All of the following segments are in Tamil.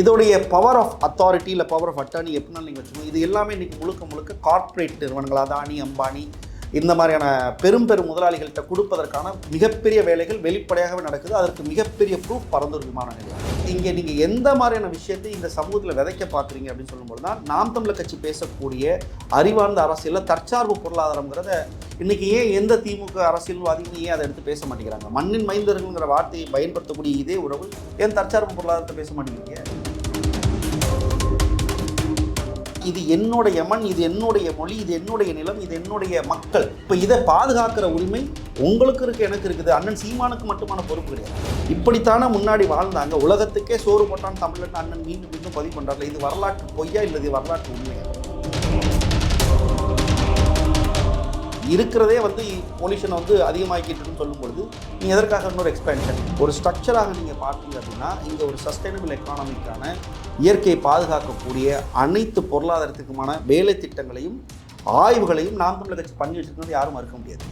இதோடைய பவர் ஆஃப் அத்தாரிட்டி இல்லை பவர் ஆஃப் அட்டானி எப்படினாலும் நீங்கள் வச்சுக்கோங்க. இது எல்லாமே இன்றைக்கி முழுக்க முழுக்க கார்ப்பரேட் நிறுவனங்கள் அதானி அம்பானி இந்த மாதிரியான பெரும் பெரும் முதலாளிகள்கிட்ட கொடுப்பதற்கான மிகப்பெரிய வேலைகள் வெளிப்படையாகவே நடக்குது. அதற்கு மிகப்பெரிய ப்ரூஃப் பரந்தூர் விமான நிலையம். இங்கே நீங்கள் எந்த மாதிரியான விஷயத்தை இந்த சமூகத்தில் விதைக்க பார்க்குறீங்க அப்படின்னு சொல்லும்போது தான் நாம் தமிழர் கட்சி பேசக்கூடிய அறிவார்ந்த அரசியலில் தற்சார்பு பொருளாதாரங்கிறத இன்றைக்கி ஏன் எந்த திமுக அரசியல்வாதியும் ஏன் அதை எடுத்து பேச மாட்டேங்கிறாங்க? மண்ணின் மைந்தர்கள்ங்கிற வார்த்தையை பயன்படுத்தக்கூடிய இதே உறவு ஏன் தற்சார்பு பொருளாதாரத்தை பேச மாட்டேங்கிறீங்க? இது என்னுடைய மண் இது என்னுடைய மொழி இது என்னுடைய நிலம் இது என்னுடைய மக்கள். இப்போ இதை பாதுகாக்கிற உரிமை உங்களுக்கு இருக்குது எனக்கு இருக்குது. அண்ணன் சீமானுக்கு மட்டுமான பொறுப்பு கிடையாது. இப்படித்தானே முன்னாடி வாழ்ந்தாங்க. உலகத்துக்கே சோறு போட்டான் தமிழன் அண்ணன் மீண்டும் மீண்டும் பதிவு பண்றாருல. இது வரலாற்று பொய்யா இல்லை இது வரலாற்று உண்மையா? இருக்கிறதே வந்து பொல்யூஷனை வந்து அதிகமாக்கிட்டுன்னு சொல்லும்பொழுது நீங்கள் எதற்காக இன்னொரு எக்ஸ்பேன்ஷன் ஒரு ஸ்ட்ரக்சராக நீங்கள் பார்த்தீங்க அப்படின்னா இங்கே ஒரு சஸ்டைனபிள் எக்கானமிக்கான இயற்கையை பாதுகாக்கக்கூடிய அனைத்து பொருளாதாரத்துக்குமான வேலை திட்டங்களையும் ஆய்வுகளையும் நாம் தமிழக கட்சி பண்ணி வச்சிருக்கிறது யாரும் மறுக்க முடியாது.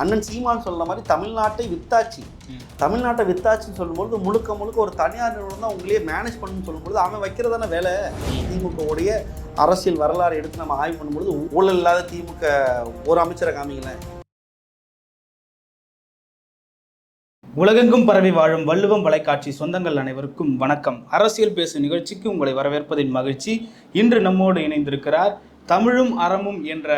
அண்ணன் சீமான் சொல்ற மாதிரி தமிழ்நாட்டை வித்தாச்சு. தமிழ்நாட்டை வித்தாச்சுன்னு சொல்லும்போது முழுக்க முழுக்க ஒரு தனியார் நிறுவனம் தான் உங்களையே மேனேஜ் பண்ணணும்னு சொல்லும்போது அவன் வைக்கிறதான வேலை? திமுகவுடைய அரசியல் வரலாறு எடுத்து நம்ம ஆய்வு பண்ணும்பொழுது ஊழல் இல்லாத திமுக ஒரு அமைச்சரை காமிங்களேன் உலகெங்கும் பரவி வாழும் வள்ளுவம் வலைக்காட்சி சொந்தங்கள் அனைவருக்கும் வணக்கம். அரசியல் பேசு நிகழ்ச்சிக்கு உங்களை வரவேற்பதின் மகிழ்ச்சி. இன்று நம்மோடு இணைந்திருக்கிறார் தமிழும் அறமும் என்ற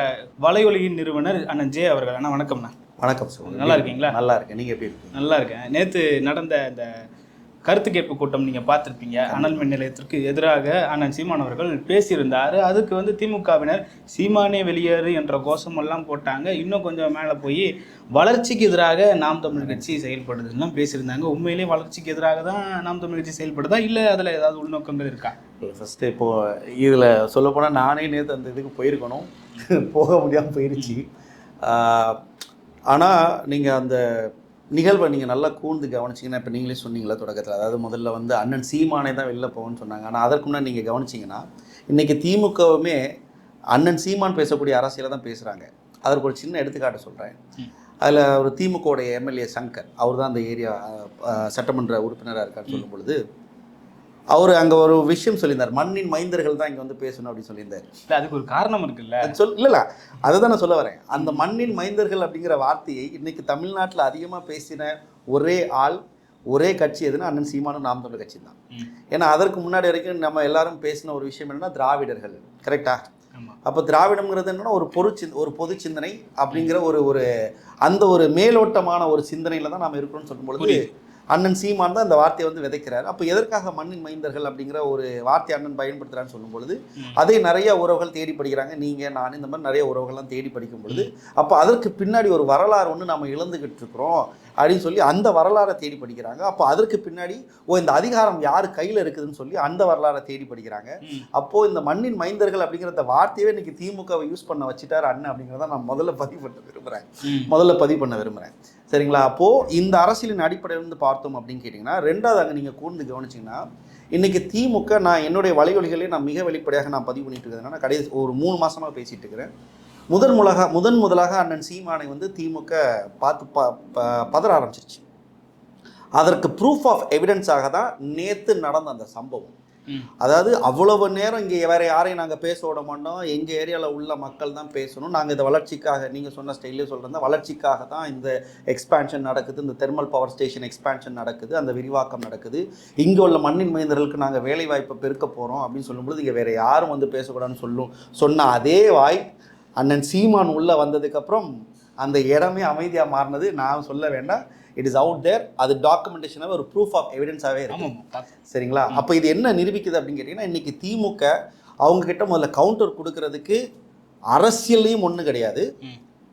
வலையொலியின் நிறுவனர் அண்ணன் ஜே அவர்கள். அண்ணா வணக்கம்ண்ணா. வணக்கம் சார். நல்லா இருக்கீங்களா? நல்லா இருக்கேன். நீங்க எப்படி இருக்கீங்க? நல்லா இருக்கேன். நேற்று நடந்த இந்த கருத்து கேட்பு கூட்டம் நீங்கள் பார்த்துருப்பீங்க. அனல் மின் நிலையத்திற்கு எதிராக அண்ணன் சீமான் அவர்கள் பேசியிருந்தார். அதுக்கு வந்து திமுகவினர் சீமானே வெளியேறு என்ற கோஷமெல்லாம் போட்டாங்க. இன்னும் கொஞ்சம் மேலே போய் வளர்ச்சிக்கு எதிராக நாம் தமிழ் கட்சி செயல்படுதுன்னு பேசியிருந்தாங்க. உண்மையிலேயே வளர்ச்சிக்கு எதிராக தான் நாம் தமிழ் கட்சி செயல்படுதா? இல்லை அதில் ஏதாவது உள்நோக்கங்கள் இருக்கா? ஃபஸ்ட்டு இப்போ இதில் சொல்லப்போனால் நானே நேற்று அந்த இதுக்கு போயிருக்கணும். போக முடியாமல் போயிருச்சு. ஆனால் நீங்கள் அந்த நிகழ்வை நீங்கள் நல்லா கூர்ந்து கவனிச்சிங்கன்னா இப்போ நீங்களே சொன்னீங்களா தொடக்கத்தில் அதாவது முதல்ல வந்து அண்ணன் சீமானே தான் வெளில போகணும்னு சொன்னாங்க. ஆனால் அதற்கு முன்னாடி நீங்கள் கவனிச்சிங்கன்னா இன்றைக்கி திமுகவுமே அண்ணன் சீமான் பேசக்கூடிய அரசியலை தான் பேசுகிறாங்க அதற்கு ஒரு சின்ன எடுத்துக்காட்டு சொல்கிறேன் அதில் ஒரு திமுகவுடைய எம்எல்ஏ சங்கர் அவர் தான் அந்த ஏரியா சட்டமன்ற உறுப்பினராக இருக்கான்னு சொல்லும் பொழுது அவர் அங்கே ஒரு விஷயம் சொல்லியிருந்தார். மண்ணின் மைந்தர்கள் தான் இங்கே வந்து பேசணும் அப்படின்னு சொல்லியிருந்தார். இல்லை அதுக்கு ஒரு காரணம் இருக்குல்ல? சொல் இல்லை இல்லை. அதை தான் நான் சொல்ல வரேன். அந்த மண்ணின் மைந்தர்கள் அப்படிங்கிற வார்த்தையை இன்னைக்கு தமிழ்நாட்டில் அதிகமாக பேசின ஒரே ஆள் ஒரே கட்சி எதுனா அண்ணன் சீமானும் நாம் தமிழர் கட்சி தான். ஏன்னா அதற்கு முன்னாடி வரைக்கும் நம்ம எல்லாரும் பேசின ஒரு விஷயம் என்னன்னா திராவிடர்கள். கரெக்டா அப்போ திராவிடம்ங்கிறது என்னன்னா ஒரு பொது ஒரு பொது சிந்தனை அப்படிங்கிற ஒரு ஒரு அந்த ஒரு மேலோட்டமான ஒரு சிந்தனையில் தான் நாம் இருக்கிறோம்னு சொல்லும்பொழுது. அண்ணன் சீமான் தான் இந்த வார்த்தையை வந்து விதைக்கிறார் அப்போ எதற்காக மண்ணின் மைந்தர்கள் அப்படிங்கிற ஒரு வார்த்தை அண்ணன் பயன்படுத்துறான்னு சொல்லும் பொழுது. அதை நிறைய உறவுகள் தேடி படிக்கிறாங்க நீங்கள் நான் இந்த மாதிரி நிறைய உறவுகள்லாம் தேடி படிக்கும் பொழுது அப்போ அதற்கு பின்னாடி ஒரு வரலாறு ஒன்று நம்ம இழந்துகிட்டு இருக்கிறோம் அப்படின்னு சொல்லி அந்த வரலாறை தேடி படிக்கிறாங்க அப்போ அதற்கு பின்னாடி ஓ இந்த அதிகாரம் யார் கையில் இருக்குதுன்னு சொல்லி அந்த வரலாறை தேடி படிக்கிறாங்க. அப்போது இந்த மண்ணின் மைந்தர்கள் அப்படிங்கிற அந்த வார்த்தையே இன்னைக்கு திமுகவை யூஸ் பண்ண வச்சுட்டார் அண்ணன் அப்படிங்கிறத நான் முதல்ல பதிவு பண்ண விரும்புகிறேன். முதல்ல பதிவு பண்ண விரும்புகிறேன் சரிங்களா? அப்போது இந்த அரசியலின் அடிப்படையிலிருந்து பார்த்தோம் அப்படின்னு கேட்டிங்கன்னா ரெண்டாவது அங்கே நீங்கள் கூர்ந்து கவனிச்சிங்கன்னா இன்றைக்கி திமுக நான் என்னுடைய வலைவலிகளே நான் மிக வெளிப்படையாக நான் பதிவு பண்ணிட்டு இருக்கிறேன்னா கடைசி ஒரு மூணு மாதமாக பேசிகிட்டு இருக்கிறேன். முதன் முதலாக முதன் முதலாக அண்ணன் சீமானை வந்து திமுக பார்த்து ப பதற ஆரம்பிச்சிருச்சு. அதற்கு ப்ரூஃப் ஆஃப் எவிடன்ஸாக தான் நேற்று நடந்த அந்த சம்பவம். அதாவது அவ்வளவு நேரம் இங்கே வேற யாரையும் நாங்கள் பேச விட மாட்டோம். எங்கள் ஏரியாவில் உள்ள மக்கள் தான் பேசணும். நாங்கள் இந்த வளர்ச்சிக்காக நீங்கள் சொன்ன ஸ்டைலே சொல்கிறேன் வளர்ச்சிக்காக தான் இந்த எக்ஸ்பேன்ஷன் நடக்குது. இந்த தெர்மல் பவர் ஸ்டேஷன் எக்ஸ்பேன்ஷன் நடக்குது. அந்த விரிவாக்கம் நடக்குது. இங்கே உள்ள மண்ணின் மைந்தர்களுக்கு நாங்கள் வேலை வாய்ப்பை பெருக்க போகிறோம் அப்படின்னு சொல்லும்போது இங்கே வேற யாரும் வந்து பேசக்கூடாதுன்னு சொல்லும் சொன்ன அதே வாய் அண்ணன் சீமான் உள்ளே வந்ததுக்கப்புறம் அந்த இடமே அமைதியாக மாறினது நான் சொல்ல வேண்டாம். இட் இஸ் அவுட் தேர் அது டாக்குமெண்டேஷனாக ஒரு ப்ரூஃப் ஆஃப் எவிடன்ஸாகவே இருக்கு. ஆமாம் பார்த்தேன். சரிங்களா? அப்போ இது என்ன நிரூபிக்குது அப்படின்னு கேட்டிங்கன்னா இன்றைக்கி திமுக அவங்க கிட்ட முதல்ல கவுண்டர் கொடுக்கறதுக்கு அரசியல்லையும் ஒன்றும் கிடையாது.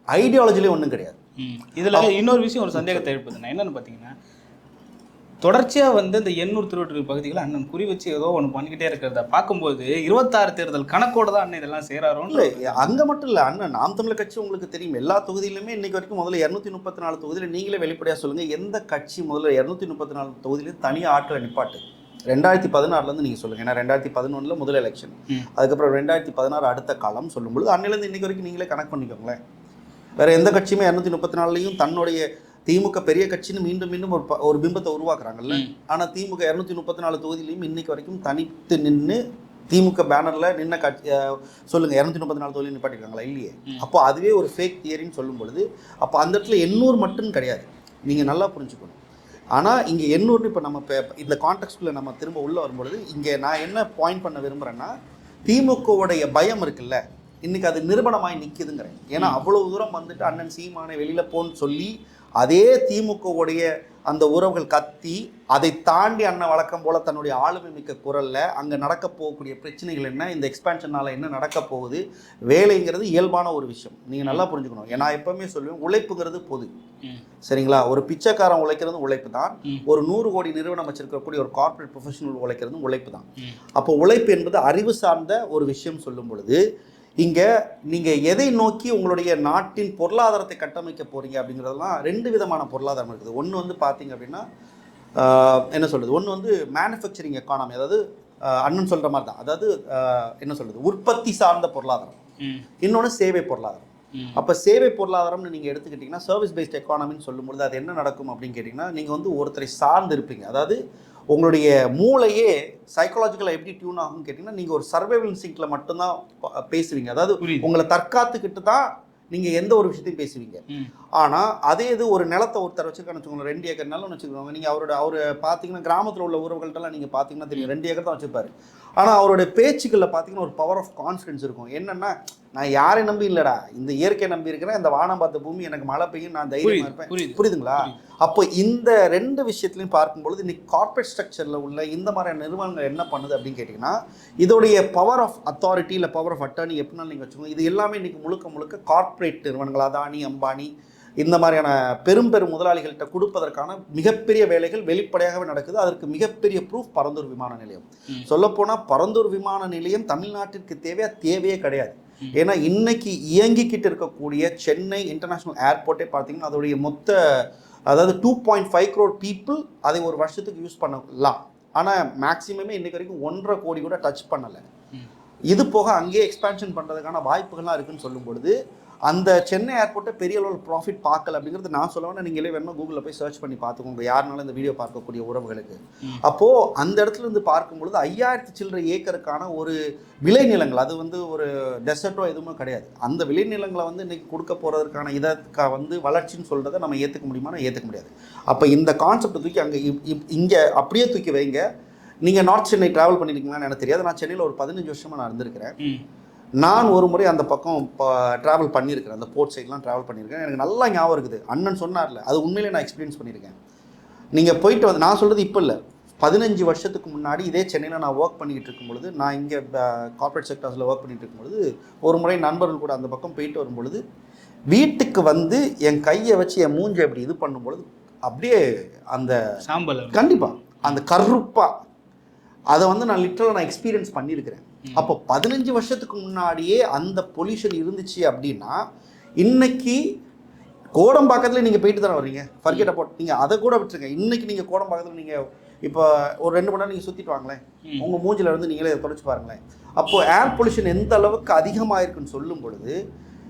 ஐடியாலஜிலையும் ஒன்றும் கிடையாது. இதுல இன்னொரு விஷயம் ஒரு சந்தேகத்தை எழுப்புதுண்ணா என்னன்னு பார்த்தீங்கன்னா தொடர்ச்சியாக வந்து இந்த எண்ணூர் திருவள்ளூர் பகுதிகளை அண்ணன் குறி வச்சு ஏதோ ஒன்று பண்ணிக்கிட்டே இருக்கிறத பார்க்கும்போது இருபத்தாறு தேர்தல் கணக்கோட தான் அண்ணன் இதெல்லாம் செய்கிறாரோன்னு இல்லை அங்கே மட்டும் இல்லை அண்ணன் நாம் தமிழர் கட்சி உங்களுக்கு தெரியும். எல்லா தொகுதியிலுமே இன்னைக்கு வரைக்கும் முதல்ல இரநூத்தி முப்பத்தி நாலு தொகுதியில் நீங்களே வெளிப்படையாக சொல்லுங்கள் எந்த கட்சி முதல்ல இரநூத்தி முப்பத்தி நாலு தொகுதியிலும் தனியாக ஆட்களை நிப்பாட்டு? ரெண்டாயிரத்தி பதினாறுலேருந்து நீங்கள் சொல்லுங்கள் ஏன்னா ரெண்டாயிரத்தி பதினொன்றில் முதல் எலெக்ஷன். அதுக்கப்புறம் ரெண்டாயிரத்தி பதினாறு அடுத்த காலம் சொல்லும்பொழுது அன்னிலேருந்து இன்னைக்கு வரைக்கும் நீங்களே கணக்கு பண்ணிக்கோங்களேன். வேற எந்த கட்சியுமே இரநூத்தி முப்பத்தி நாலுலையும் தன்னுடைய திமுக பெரிய கட்சின்னு மீண்டும் மீண்டும் ஒரு ஒரு பிம்பத்தை உருவாக்குறாங்கல்ல. ம். ஆனா திமுக இருநூத்தி முப்பத்தி நாலு தொகுதியிலையும் இன்னைக்கு வரைக்கும் தனித்து நின்று திமுக பேனர்ல நின்ன கட்சி அஹ், சொல்லுங்க இருநூத்தி முப்பத்தி நாலு தொகுதி நிப்பாட்டிருக்காங்களா? இல்லையே. அப்போ அதுவே ஒரு ஃபேக் தியரின்னு சொல்லும் பொழுது அப்போ அந்த இடத்துல எண்ணூர் மட்டும் கிடையாது. நீங்க நல்லா புரிஞ்சுக்கணும். ஆனா இங்க எண்ணூர்னு இப்போ நம்ம இந்த கான்டெக்ட்குள்ள நம்ம திரும்ப உள்ள வரும்பொழுது இங்க நான் என்ன பாயிண்ட் பண்ண விரும்புறேன்னா திமுகவுடைய பயம் இருக்குல்ல. இன்னைக்கு அது நிரூபணமாய் நிக்குதுங்கிறேன். ஏன்னா அவ்வளவு தூரம் வந்துட்டு அண்ணன் சீமானை வெளியில போன்னு சொல்லி அதே திமுகவுடைய அந்த உறவுகள் கத்தி அதை தாண்டி அண்ணன் வழக்கம் போல தன்னுடைய ஆளுமை மிக்க குரல்ல அங்க நடக்க போகக்கூடிய பிரச்சனைகள் என்ன இந்த எக்ஸ்பான்ஷனால என்ன நடக்க போகுது வேலைங்கிறது இயல்பான ஒரு விஷயம். நீங்க நல்லா புரிஞ்சுக்கணும். ஏன்னா எப்பவுமே சொல்லுவேன் உழைப்புங்கிறது பொது. சரிங்களா? ஒரு பிச்சைக்காரன் உழைக்கிறது உழைப்பு தான். ஒரு நூறு கோடி நிறுவனம் வச்சிருக்கக்கூடிய ஒரு கார்ப்பரேட் ப்ரொஃபஷனல் உழைக்கிறதும் உழைப்பு தான். அப்போ உழைப்பு என்பது அறிவு சார்ந்த ஒரு விஷயம் சொல்லும் பொழுது இங்க நீங்க எதை நோக்கி உங்களுடைய நாட்டின் பொருளாதாரத்தை கட்டமைக்க போறீங்க அப்படிங்கிறதெல்லாம் ரெண்டு விதமான பொருளாதாரம் இருக்குது. ஒன்று வந்து பார்த்தீங்க அப்படின்னா என்ன சொல்றது? ஒன்று வந்து மேனுஃபேக்சரிங் எக்கானமி அதாவது அண்ணன் சொல்ற மாதிரி தான் அதாவது என்ன சொல்றது? உற்பத்தி சார்ந்த பொருளாதாரம். இன்னொன்று சேவை பொருளாதாரம். அப்போ சேவை பொருளாதாரம்னு நீங்கள் எடுத்துக்கிட்டிங்கன்னா சர்வீஸ் பேஸ்ட் எக்கானமின்னு சொல்லும்பொழுது அது என்ன நடக்கும் அப்படின்னு கேட்டிங்கன்னா நீங்கள் வந்து ஒருத்தரை சார்ந்து இருப்பீங்க. அதாவது உங்களுடைய மூளையே சைக்காலஜிக்கலாக எப்படி டியூன் ஆகும்னு கேட்டிங்கன்னா நீங்கள் ஒரு சர்வைவல் இன்ஸ்டிங்க்டில் மட்டும்தான் பேசுவீங்க. அதாவது. உங்களை தற்காத்துக்கிட்டு தான் நீங்கள் எந்த ஒரு விஷயத்தையும் பேசுவீங்க. ஆனால் அதே இது ஒரு நிலத்தை ஒருத்தர் வச்சுருக்கான்னு வச்சுக்கோங்க ரெண்டு ஏக்கர் நிலம் வச்சுக்கோங்க. நீங்கள் அவரோட அவர் பார்த்தீங்கன்னா கிராமத்தில் உள்ள உறவுகள்ட்டெல்லாம் நீங்கள் பார்த்தீங்கன்னா தெரியும். ரெண்டு ஏக்கர் தான் வச்சுருப்பாரு. ஆனால் அவரோட பேச்சுக்களில் பார்த்தீங்கன்னா ஒரு பவர் ஆஃப் கான்ஃபிடன்ஸ் இருக்கும். என்னன்னா நான் யாரை நம்பி இல்லைடா? இந்த இயற்கையை நம்பி இருக்கிறேன் இந்த வானம் பார்த்த பூமி எனக்கு மழை பெய்யும் நான் தைரியமாக இருப்பேன். புரியுது புரியுதுங்களா? அப்போ இந்த ரெண்டு விஷயத்துலையும் பார்க்கும்பொழுது இன்னைக்கு கார்ப்பரேட் ஸ்ட்ரக்சரில் உள்ள இந்த மாதிரியான நிறுவனங்கள் என்ன பண்ணுது அப்படின்னு கேட்டிங்கன்னா இதோடைய பவர் ஆஃப் அத்தாரிட்டி இல்லை பவர் ஆஃப் அட்டார்னி எப்படினாலும் நீங்கள் வச்சுக்கோங்க இது எல்லாமே இன்னைக்கு முழுக்க முழுக்க கார்ப்பரேட் நிறுவனங்கள் அதானி அம்பானி இந்த மாதிரியான பெரும் பெரும் முதலாளிகள்கிட்ட கொடுப்பதற்கான மிகப்பெரிய வேலைகள் வெளிப்படையாகவே நடக்குது. அதற்கு மிகப்பெரிய ப்ரூஃப் பரந்தூர் விமான நிலையம். சொல்லப்போனால் பரந்தூர் விமான நிலையம் தமிழ்நாட்டிற்கு தேவையா? தேவையே கிடையாது. ஏன்னா இன்னைக்கு இயங்கிக்கிட்டு இருக்கக்கூடிய சென்னை இன்டர்நேஷனல் ஏர்போர்ட்டே பார்த்தீங்கன்னா அதோடைய மொத்த அதாவது two point five crore people அதை ஒரு வருஷத்துக்கு யூஸ் பண்ணலாம். ஆனால் மேக்ஸிமமே இன்னைக்கு வரைக்கும் ஒன்றரை கோடி கூட டச் பண்ணலை. இது போக அங்கேயே எக்ஸ்பான்ஷன் பண்ணுறதுக்கான வாய்ப்புகள்லாம் இருக்குன்னு சொல்லும் பொழுது அந்த சென்னை ஏர்போர்ட்டை பெரிய அளவில் ப்ராஃபிட் பார்க்கல அப்படிங்கிறது நான் சொல்ல வேணா நீங்களே வேணுமா கூகுளில் போய் சர்ச் பண்ணி பார்த்துக்கோங்க. யாருனாலும் இந்த வீடியோ பார்க்கக்கூடிய உறவுகளுக்கு. அப்போது அந்த இடத்துல இருந்து பார்க்கும் பொழுது ஐயாயிரத்து சில்லறை ஏக்கருக்கான ஒரு விளைநிலங்கள் அது வந்து ஒரு டெசர்ட்டோ எதுவுமே கிடையாது. அந்த விளைநிலங்களை வந்து இன்னைக்கு கொடுக்க போகிறதுக்கான இதற்கா வந்து வளர்ச்சின்னு சொல்கிறத நம்ம ஏற்றுக்க முடியுமானா ஏற்றுக்க முடியாது. அப்போ இந்த கான்செப்ட் தூக்கி அங்கே இங்கே அப்படியே தூக்கி வைங்க. நீங்கள் நார்த் சென்னை ட்ராவல் பண்ணியிருக்கீங்களான்னு எனக்கு தெரியாது. நான் சென்னையில் ஒரு பதினஞ்சு வருஷமாக நான் இருந்திருக்கிறேன். நான் ஒரு முறை அந்த பக்கம் ட்ராவல் பண்ணியிருக்கிறேன். அந்த போர்ட் சைட்லாம் ட்ராவல் பண்ணியிருக்கேன். எனக்கு நல்லா ஞாபகம் இருக்குது. அண்ணன் சொன்னார்ல அது உண்மையிலே நான் எக்ஸ்பீரியன்ஸ் பண்ணியிருக்கேன். நீங்கள் போயிட்டு வந்து நான் சொல்கிறது இப்போ இல்லை. பதினஞ்சு வருஷத்துக்கு முன்னாடி இதே சென்னையில் நான் ஒர்க் பண்ணிக்கிட்டு இருக்கும் பொழுது நான் இங்கே கார்ப்பரேட் செக்டர்ஸில் ஒர்க் பண்ணிட்டு இருக்கும் பொழுது ஒரு முறை நண்பர்கள் கூட அந்த பக்கம் போயிட்டு வரும் பொழுது வீட்டுக்கு வந்து என் கையை வச்சு என் மூஞ்சை அப்படி இது பண்ணும் பொழுது அப்படியே அந்த சாம்பல். கண்டிப்பாக அந்த கருப்பா அதை வந்து நான் லிட்டரலாக நான் எக்ஸ்பீரியன்ஸ் பண்ணியிருக்கிறேன். அப்போ பதினஞ்சு வருஷத்துக்கு முன்னாடியே அந்த பொல்யூஷன் இருந்துச்சு அப்படின்னா இன்னைக்கு கோடம்பாக்கத்தில் நீங்கள் போயிட்டு தானே வர்றீங்க? ஃபர்கெட் அபவுட் நீங்கள் அதை கூட விட்டுருங்க. இன்னைக்கு நீங்கள் கோடம்பாக்கத்தில் நீங்கள் இப்போ ஒரு ரெண்டு மணி நேரம் நீங்கள் சுற்றிட்டு வாங்களேன். உங்கள் மூஞ்சில இருந்து நீங்களே இதை தொடச்சு பாருங்களேன். அப்போது ஏர் பொல்யூஷன் எந்த அளவுக்கு அதிகமாக இருக்குன்னு சொல்லும் பொழுது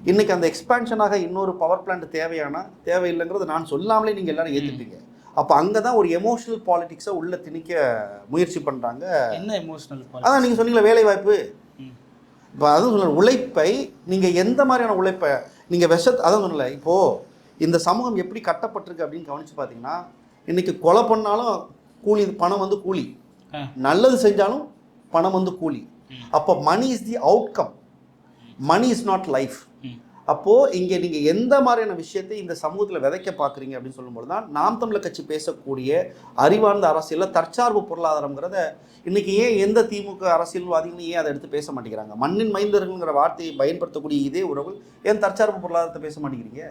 இன்னைக்கு அந்த எக்ஸ்பான்ஷனாக இன்னொரு பவர் பிளான்ட் தேவையானா? தேவையில்லைங்கிறத நான் சொல்லாமலே நீங்கள் எல்லாரும் ஏற்றுப்பீங்க அப்போ அங்கே தான் ஒரு எமோஷனல் பாலிடிக்ஸை உள்ள திணிக்க முயற்சி பண்ணுறாங்க என்ன எமோஷனல் அதான் நீங்கள் சொன்னீங்களே வேலை வாய்ப்பு ம். இப்போ அதுவும் சொல்ல உழைப்பை நீங்கள் எந்த மாதிரியான உழைப்பை நீங்கள் விஷ அதான் சொல்லல இப்போது இந்த சமூகம் எப்படி கட்டப்பட்டிருக்கு அப்படின்னு கவனித்து பார்த்தீங்கன்னா இன்னைக்கு கொலை பண்ணாலும் கூலி பணம் வந்து கூலி. நல்லது செஞ்சாலும் பணம் வந்து கூலி. அப்போ money is the outcome money is not life. அப்போது இங்கே நீங்கள் எந்த மாதிரியான விஷயத்தை இந்த சமூகத்தில் விதைக்க பார்க்குறீங்க அப்படின்னு சொல்லும்போது தான் நாம் தமிழர் கட்சி பேசக்கூடிய அறிவார்ந்த அரசியலில் தற்சார்பு பொருளாதாரங்கிறத இன்றைக்கி ஏன் எந்த திமுக அரசியல்வாதிகளும் ஏன் அதை எடுத்து பேச மாட்டேங்கிறாங்க? மண்ணின் மைந்தர்கள்ங்கிற வார்த்தையை பயன்படுத்தக்கூடிய இதே உறவு ஏன் தற்சார்பு பொருளாதாரத்தை பேச மாட்டேங்கிறீங்க?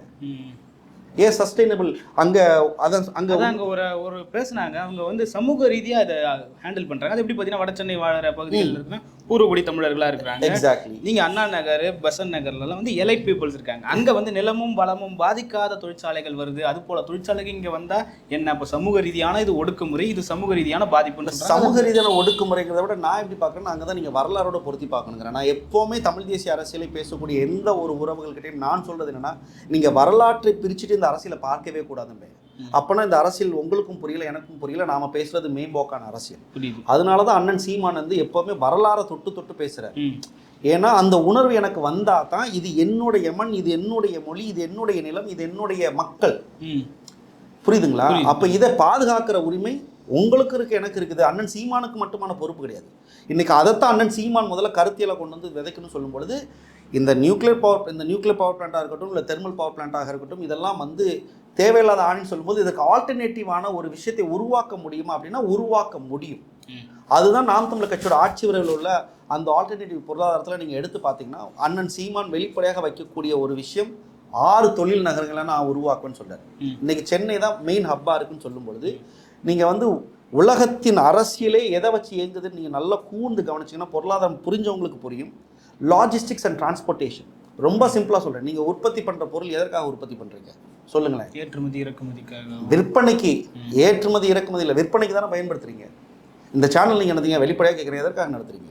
ஏன் சஸ்டைனபிள் அங்கே அதான் அங்கே அங்க ஒரு ஒரு பேசுனாங்க. அவங்க வந்து சமூக ரீதியா அதை ஹேண்டில் பண்றாங்க. அது எப்படி பார்த்தீங்கன்னா வட சென்னை வாழற பகுதிகளில் இருக்குன்னா பூர்வகுடி தமிழர்களா இருக்கிறாங்க. எக்ஸாக்ட்லி நீங்க அண்ணா நகர் பசன் நகர்லலாம் வந்து எலை பீப்புள்ஸ் இருக்காங்க. அங்க வந்து நிலமும் வளமும் பாதிக்காத தொழிற்சாலைகள் வருது. அது போல தொழிற்சாலைக்கு இங்க வந்தா என்ன? அப்ப சமூக ரீதியான இது ஒடுக்குமுறை இது சமூக ரீதியான சொல்றாங்க. சமூக ரீதியான ஒடுக்குமுறைங்கிறத விட நான் எப்படி பார்க்குறேன்னா அங்கே தான் நீங்கள் வரலாறோட பொருத்தி பார்க்கணுங்கிறேன். நான் எப்போவுமே தமிழ் தேசிய அரசியலை பேசக்கூடிய எந்த ஒரு உறவுகள்கிட்டையும் நான் சொல்றது என்னன்னா நீங்கள் வரலாற்றை பிரிச்சுட்டு இந்த அரசியலை பார்க்கவே கூடாதும்பே. அப்போனா இந்த அரசியல் உங்களுக்கும் புரியல எனக்கும் புரியல நாம பேசுறது மேம்போக்கான அரசியல். புரியுது. அதனால தான் அண்ணன் சீமான் வந்து எப்போவுமே வரலாறை தொட்டு தொட்டு பேசுறாரு. ம். ஏன்னா அந்த உணர்வு எனக்கு வந்தா தான் இது என்னுடைய மண் இது என்னுடைய மொழி இது என்னுடைய நிலம் இது என்னுடைய மக்கள். புரியுதுங்களா? புரியுது. அப்ப இதை பாதுகாக்கிற உரிமை உங்களுக்கு இருக்கு எனக்கு இருக்குது. அண்ணன் சீமானுக்கு மட்டுமான பொறுப்பு கிடையாது. இன்னைக்கு அதைத்தான் அண்ணன் சீமான் முதல்ல கருத்தியலை கொண்டு வந்து விதைக்கணும்னு சொல்லும் பொழுது இந்த நியூக்ளியர் பவர் இந்த நியூக்ளியர் பவர் பிளான்ட்டாக இருக்கட்டும் இல்லை தெர்மல் பவர் பிளான்ட்டாக இருக்கட்டும் இதெல்லாம் வந்து தேவையில்லாத ஆணின்னு சொல்லும்போது இதுக்கு ஆல்டர்னேட்டிவான ஒரு விஷயத்தை உருவாக்க முடியுமா அப்படின்னா உருவாக்க முடியும். அதுதான் நாம் தமிழர் கட்சியோட ஆட்சி விரைவில் உள்ள அந்த ஆல்டர்னேட்டிவ் பொருளாதாரத்தில் நீங்கள் எடுத்து பார்த்தீங்கன்னா அண்ணன் சீமான் வெளிப்படையாக வைக்கக்கூடிய ஒரு விஷயம் ஆறு தொழில் நகரங்களை நான் உருவாக்குவேன்னு சொல்றாரு. ம். இன்னைக்கு சென்னை தான் மெயின் ஹப்பாக இருக்குன்னு சொல்லும் பொழுது நீங்கள் வந்து உலகத்தின் அரசியலே எதை வச்சு இயங்குதுன்னு நீங்கள் நல்லா கூர்ந்து கவனிச்சிங்கன்னா பொருளாதாரம் புரிஞ்சவங்களுக்கு புரியும். லாஜிஸ்டிக்ஸ் அண்ட் டிரான்ஸ்போர்ட்டேஷன் ரொம்ப சிம்பிளாக சொல்கிறேன் நீங்கள் உற்பத்தி பண்ணுற பொருள் எதற்காக உற்பத்தி பண்ணுறீங்க சொல்லுங்களேன். ஏற்றுமதி இறக்குமதிக்காக. விற்பனைக்கு ஏற்றுமதி இறக்குமதி இல்லை விற்பனைக்கு தானே பயன்படுத்துறீங்க? இந்த சேனல் நீங்கள் நடத்தீங்க வெளிப்படையாக கேட்குறீங்க எதற்காக நடத்துறீங்க?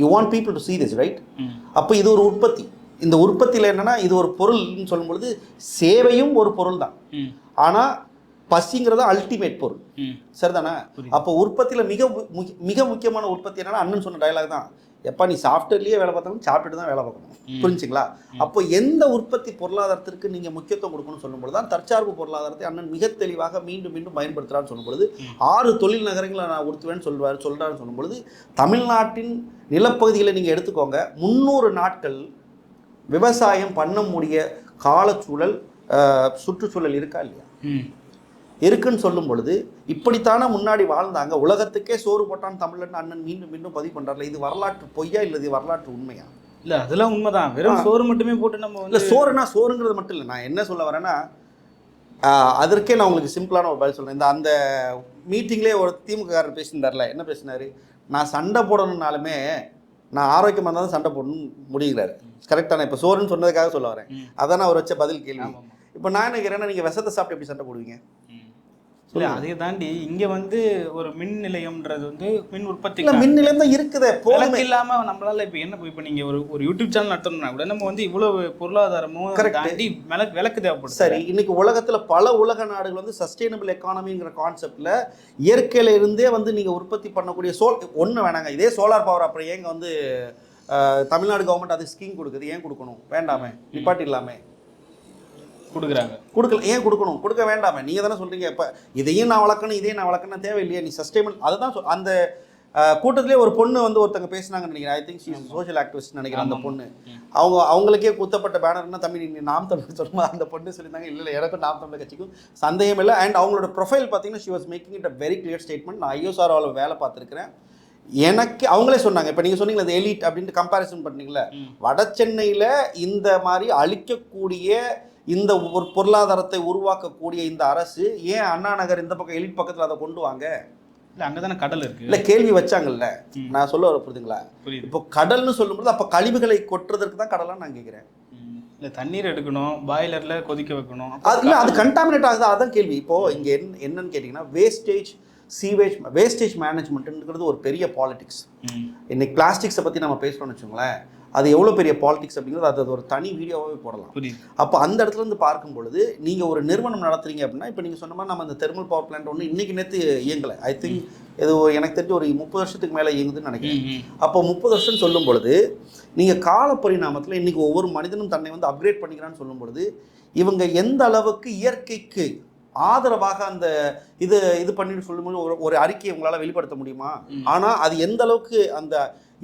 You want people to see this right அப்போ இது ஒரு உற்பத்தி. இந்த உற்பத்தியில் என்னன்னா இது ஒரு பொருள்னு சொல்லும் பொழுது சேவையும் ஒரு பொருள் தான். ஆனால் பசிங்கிறது அல்டிமேட் பொருள். சரிதானே. அப்போ உற்பத்தியில் மிக மிக முக்கியமான உற்பத்தி என்னன்னா அண்ணன் சொன்ன டயலாக் தான். எப்பா நீ சாஃப்ட்வேர்லேயே வேலை பார்த்தாலும் சாப்பிட்டுட்டு தான் வேலை பார்க்கணும். புரிஞ்சுங்களா? அப்போ எந்த உற்பத்தி பொருளாதாரத்திற்கு நீங்கள் முக்கியத்துவம் கொடுக்கணும்னு சொல்லும்போது தான் தற்சார்பு பொருளாதாரத்தை அண்ணன் மிக தெளிவாக மீண்டும் மீண்டும் பயன்படுத்துகிறான்னு சொல்லும் பொழுது ம். ஆறு தொழில் நகரங்களை நான் உடுத்துவேன்னு சொல்வார் சொல்கிறான்னு சொல்லும் பொழுது தமிழ்நாட்டின் நிலப்பகுதிகளை நீங்கள் எடுத்துக்கோங்க. முந்நூறு நாட்கள் விவசாயம் பண்ண முடிய காலச்சூழல் சுற்றுச்சூழல் இருக்கா இல்லையா? இருக்குன்னு சொல்லும் பொழுது இப்படித்தானே முன்னாடி வாழ்ந்தாங்க. உலகத்துக்கே சோறு போட்டான் தமிழன் அண்ணன் மீண்டும் மீண்டும் பதிவு பண்றாருல. இது வரலாற்று பொய்யா இல்லை இது வரலாற்று உண்மையா? இல்ல அதெல்லாம் உண்மைதான். வெறும் சோறு மட்டுமே போட்டு நம்ம இல்லை சோறுனா சோறுங்கிறது மட்டும் இல்லை. நான் என்ன சொல்ல வரேன்னா அதற்கே நான் உங்களுக்கு சிம்பிளான ஒரு பதில் சொல்றேன். இந்த அந்த மீட்டிங்லேயே ஒரு திமுககாரர் பேசியிருந்தார்ல. என்ன பேசினாரு? நான் சண்டை போடணும்னாலுமே நான் ஆரோக்கியமாக இருந்தால் தான் சண்டை போடணும் முடிகிறாரு. கரெக்டான இப்போ சோறுன்னு சொன்னதுக்காக சொல்ல வரேன். அதான் அவர் வச்ச பதில் கேள்வி. இப்போ நான் என்ன கேட்குறேன்னா நீங்கள் விஷத்தை சாப்பிட்டு எப்படி சண்டை போடுவீங்க? இல்ல அதை தாண்டி இங்க வந்து ஒரு மின் நிலையம்ன்றது வந்து மின் உற்பத்தி இல்லை மின் நிலையம் தான் இருக்குதே விளக்கு போதுமே இல்லாம நம்மளால இப்ப என்ன இப்ப நீங்க ஒரு ஒரு யூடியூப் சேனல் நடத்தணும்னா கூட நம்ம வந்து இவ்வளவு பொருளாதாரமும். தாண்டி விளக்கு விளக்கு தேவைப்படுது. சரி இன்னைக்கு உலகத்துல பல உலக நாடுகள் வந்து சஸ்டைனபிள் எக்கானமிங்கிற கான்செப்ட்ல இயற்கையில இருந்தே வந்து நீங்க உற்பத்தி பண்ணக்கூடிய சோல் ஒண்ணு வேணாங்க இதே சோலார் பவர் அப்புறம் ஏங்க வந்து தமிழ்நாடு கவர்மெண்ட் அது ஸ்கீம் கொடுக்குது ஏன் கொடுக்கணும்? வேண்டாமே நிப்பாட்டி இல்லாமே கொடுக்குறாங்க. கொடுக்கல. ஏன் கொடுக்கணும்? கொடுக்க வேண்டாமே. நீங்க தானே சொல்றீங்க. இப்ப இதையும் நான் வளர்க்கணும் இதையும் நான் வளர்க்கணும் தேவையில்லையே. நீ சஸ்டைனபிள் அதுதான் அந்த கூட்டத்திலே ஒரு பொண்ணு வந்து ஒருத்தங்க பேசினாங்கன்னு நினைக்கிறேன். ஐ திங்க் சோஷியல் ஆக்டிவிஸ்ட் நினைக்கிறேன் அந்த. பொண்ணு. அவங்க அவங்களுக்கே குத்தப்பட்ட பேனர்னா தம்பி நீ நாம் தமிழ் சொல்லுமா? அந்த பொண்ணு சொல்லியிருந்தாங்க. இல்லை இல்லை எனக்கும் நாம் தமிழ் கட்சிக்கும் சந்தேகம் இல்லை. அண்ட் அவங்களோட ப்ரொஃபைல் பார்த்தீங்கன்னா she was making it a very clear statement நான் ஐயோசாரோவில் வேலை பார்த்துருக்கிறேன். எனக்கு அவங்களே சொன்னாங்க. இப்போ நீங்கள் சொன்னீங்களா அந்த எலிட் அப்படின்ட்டு கம்பேரிசன் பண்ணீங்களா. வட சென்னையில் இந்த மாதிரி அழிக்கக்கூடிய இந்த ஒரு பொருளாதாரத்தை உருவாக்கக்கூடிய இந்த அரசு ஏன் அண்ணா நகர் இந்த பக்கம் எலிட் பக்கத்தில் அதை கொண்டு வாங்க? இல்ல அங்கதானே கடல் இருக்கு. இல்லை கேள்வி வச்சாங்கல்ல. நான் சொல்ல வர புரியுதுங்களா? புரியுது. இப்போ கடல்னு சொல்லும்போது அப்போ கழிவுகளை கொட்டுறதுக்கு தான் கடலான்னு நான் கேட்குறேன். இல்ல தண்ணீர் எடுக்கணும் பாய்லர்ல கொதிக்க வைக்கணும். அது இல்லை அது கண்டாமினேட் ஆகுது அதான் கேள்வி. இப்போ இங்கே என்ன என்னன்னு கேட்டிங்கன்னா வேஸ்டேஜ் சீவேஜ் வேஸ்டேஜ் மேனேஜ்மெண்ட்டுங்கிறது ஒரு பெரிய பாலிடிக்ஸ் ம். இன்னைக்கு பிளாஸ்டிக்ஸை பற்றி நம்ம பேசுகிறோம்னு வச்சுக்கோங்களேன். அது எவ்வளோ பெரிய பாலிடிக்ஸ் அப்படிங்கிறது அது ஒரு தனி வீடியோவாகவே போடலாம். அப்போ அந்த இடத்துல இருந்து பார்க்கும் பொழுது நீங்கள் ஒரு நிறுவனம் நடத்துறீங்க அப்படின்னா இப்போ நீங்கள் சொன்ன மாதிரி நம்ம அந்த தெர்மல் பவர் பிளான்ட் ஒன்று இன்னைக்கு நேற்று இயங்கலை. ஐ திங்க் இது எனக்கு தெரிஞ்சு ஒரு முப்பது வருஷத்துக்கு மேலே இயங்குதுன்னு நினைக்கிறேன். அப்போ முப்பது வருஷம் சொல்லும் பொழுது நீங்கள் கால பரிணாமத்தில் இன்னைக்கு ஒவ்வொரு மனிதனும் தன்னை வந்து அப்கிரேட் பண்ணிக்கிறான்னு சொல்லும் பொழுது இவங்க எந்த அளவுக்கு இயற்கைக்கு ஆதரவாக அந்த இது இது பண்ணிட்டு சொல்லும்போது ஒரு ஒரு அறிக்கையை உங்களால் வெளிப்படுத்த முடியுமா. ஆனால் அது எந்த அளவுக்கு அந்த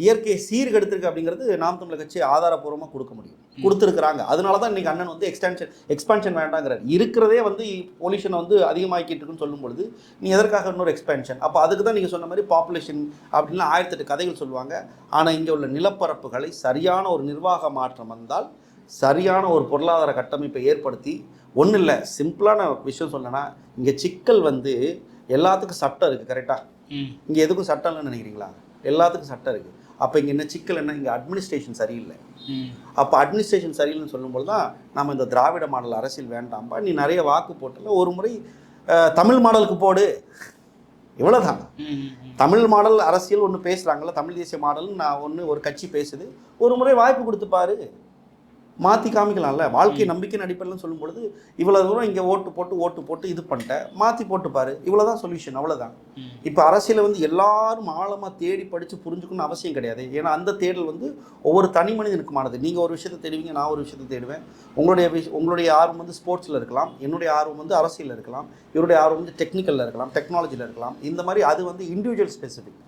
இயற்கையை சீர்கெடுத்திருக்கு அப்படிங்கிறது நாம் தமிழர் கட்சி ஆதாரப்பூர்வமாக கொடுக்க முடியும். கொடுத்துருக்குறாங்க. அதனால தான் இன்னைக்கு அண்ணன் வந்து எக்ஸ்டென்ஷன் எக்ஸ்பான்ஷன் வேண்டாங்கிறார். இருக்கிறதே வந்து பொல்யூஷனை வந்து அதிகமாக்கிட்டு இருக்குன்னு சொல்லும் பொழுது நீ எதற்காக இன்னொரு எக்ஸ்பென்ஷன் அப்போ அதுக்கு தான் நீங்கள் சொன்ன மாதிரி பாப்புலேஷன் அப்படின்லாம் ஆயிரத்தெட்டு கதைகள் சொல்லுவாங்க. ஆனால் இங்கே உள்ள நிலப்பரப்புகளை சரியான ஒரு நிர்வாக மாற்றம் வந்தால் சரியான ஒரு பொருளாதார கட்டமைப்பை ஏற்படுத்தி ஒன்றும் இல்லை சிம்பிளான விஷயம் சொல்லணும்னா இங்கே சிக்கல் வந்து எல்லாத்துக்கும் சட்டம் இருக்குது கரெக்டாக. இங்கே எதுக்கும் சட்டம் இல்லைன்னு நினைக்கிறீங்களா? எல்லாத்துக்கும் சட்டம் இருக்குது அப்போ இங்கே என்ன சிக்கல் என்ன? இங்கே அட்மினிஸ்ட்ரேஷன் சரியில்லை. அப்போ அட்மினிஸ்ட்ரேஷன் சரியில்லைன்னு சொல்லும்போது தான் நம்ம இந்த திராவிட மாடல் அரசியல் வேண்டாம்பா நீ நிறைய வாக்கு போட்டல ஒரு முறை தமிழ் மாடலுக்கு போடு. இவ்வளோதான். தமிழ் மாடல் அரசியல் ஒன்று பேசுகிறாங்கல்ல தமிழ் தேசிய மாடல்னு நான் ஒன்று ஒரு கட்சி பேசுது. ஒரு முறை வாய்ப்பு கொடுத்து பாரு. மாற்றி காமிக்கலாம்ல. வாழ்க்கை நம்பிக்கை அடிப்படையில் சொல்லும் பொழுது இவ்வளோ தூரம் இங்கே ஓட்டு போட்டு ஓட்டு போட்டு இது பண்ணிட்டேன் மாற்றி போட்டு பாரு இவ்வளோதான் சொல்யூஷன் அவ்வளோதான். இப்போ அரசியலை வந்து எல்லாரும் ஆழமாக தேடி படித்து புரிஞ்சுக்கணும்னு அவசியம் கிடையாது. ஏன்னா அந்த தேடல் வந்து ஒவ்வொரு தனி மனிதனுக்குமானது. நீங்கள் ஒரு விஷயத்தை தேடுவீங்க நான் ஒரு விஷயத்தை தேடுவேன். உங்களுடைய விஷ உங்களுடைய ஆர்வம் வந்து ஸ்போர்ட்ஸில் இருக்கலாம். என்னுடைய ஆர்வம் வந்து அரசியலில் இருக்கலாம். இவருடைய ஆர்வம் வந்து டெக்னிக்கலில் இருக்கலாம் டெக்னாலஜியில் இருக்கலாம். இந்த மாதிரி அது வந்து இண்டிவிஜுவல் ஸ்பெசிஃபிக்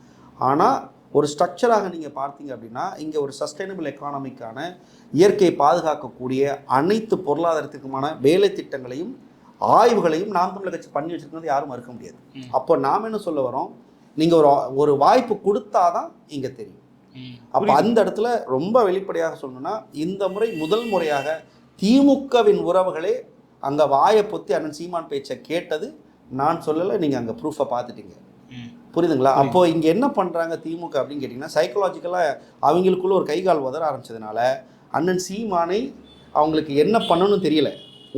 ஆனால் ஒரு ஸ்ட்ரக்சராக நீங்கள் பார்த்தீங்க அப்படின்னா இங்கே ஒரு சஸ்டைனபிள் எக்கானமிக்கான இயற்கையை பாதுகாக்கக்கூடிய அனைத்து பொருளாதாரத்துக்குமான வேலை திட்டங்களையும் ஆய்வுகளையும் நாம் தமிழர் கட்சி பண்ணி வச்சிருக்கிறது யாரும் மறுக்க முடியாது. அப்போ நாம் என்ன சொல்ல வரோம் நீங்கள் ஒரு ஒரு வாய்ப்பு கொடுத்தாதான் இங்கே தெரியும். அப்போ அந்த இடத்துல ரொம்ப வெளிப்படையாக சொல்லணும்னா இந்த முறை முதல் முறையாக திமுகவின் உறவுகளே அங்கே வாயை பொத்தி அண்ணன் சீமான் பேச்சை கேட்டது நான் சொல்லலை நீங்கள் அங்கே ப்ரூஃபை பார்த்துட்டீங்க. புரியுதுங்களா? அப்போ இங்கே என்ன பண்ணுறாங்க திமுக அப்படின்னு கேட்டிங்கன்னா சைக்கலாஜிக்கலாக அவங்களுக்குள்ள ஒரு கைகால் உதற ஆரம்பிச்சதுனால அண்ணன் சீமானை அவங்களுக்கு என்ன பண்ணணும்னு தெரியல.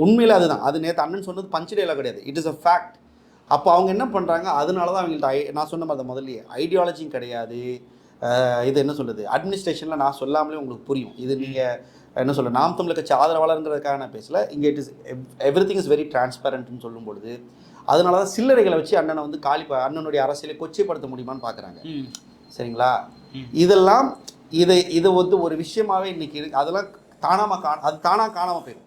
உண்மையில அதுதான். அது நேற்று அண்ணன் சொன்னது பஞ்சு டேலாக கிடையாது. இட் இஸ் அ ஃபேக்ட் அப்போ அவங்க என்ன பண்ணுறாங்க அதனால தான் அவங்கள்ட்ட ஐ நான் சொன்ன மாதிரி முதல்லயே ஐடியாலஜியும் கிடையாது. இது என்ன சொல்கிறது அட்மினிஸ்ட்ரேஷனில் நான் சொல்லாமலே உங்களுக்கு புரியும். இது நீங்கள் என்ன சொல்ல நாம் தமிழர் கட்சி ஆதரவாளருங்கிறதுக்காக நான் பேசல. இங்கே it is everything is very டிரான்ஸ்பரண்ட்னு சொல்லும் பொழுது அதனால தான் சில்லறைகளை வச்சு அண்ணனை வந்து காலி அண்ணனுடைய அரசியலை கொச்சைப்படுத்த முடியுமான்னு பார்க்குறாங்க. சரிங்களா. இதெல்லாம் இதை இது வந்து ஒரு விஷயமாவே இன்னைக்கு இருக்கு அதெல்லாம் தானாம கா அது தானாக காணாமல் போயிடும்.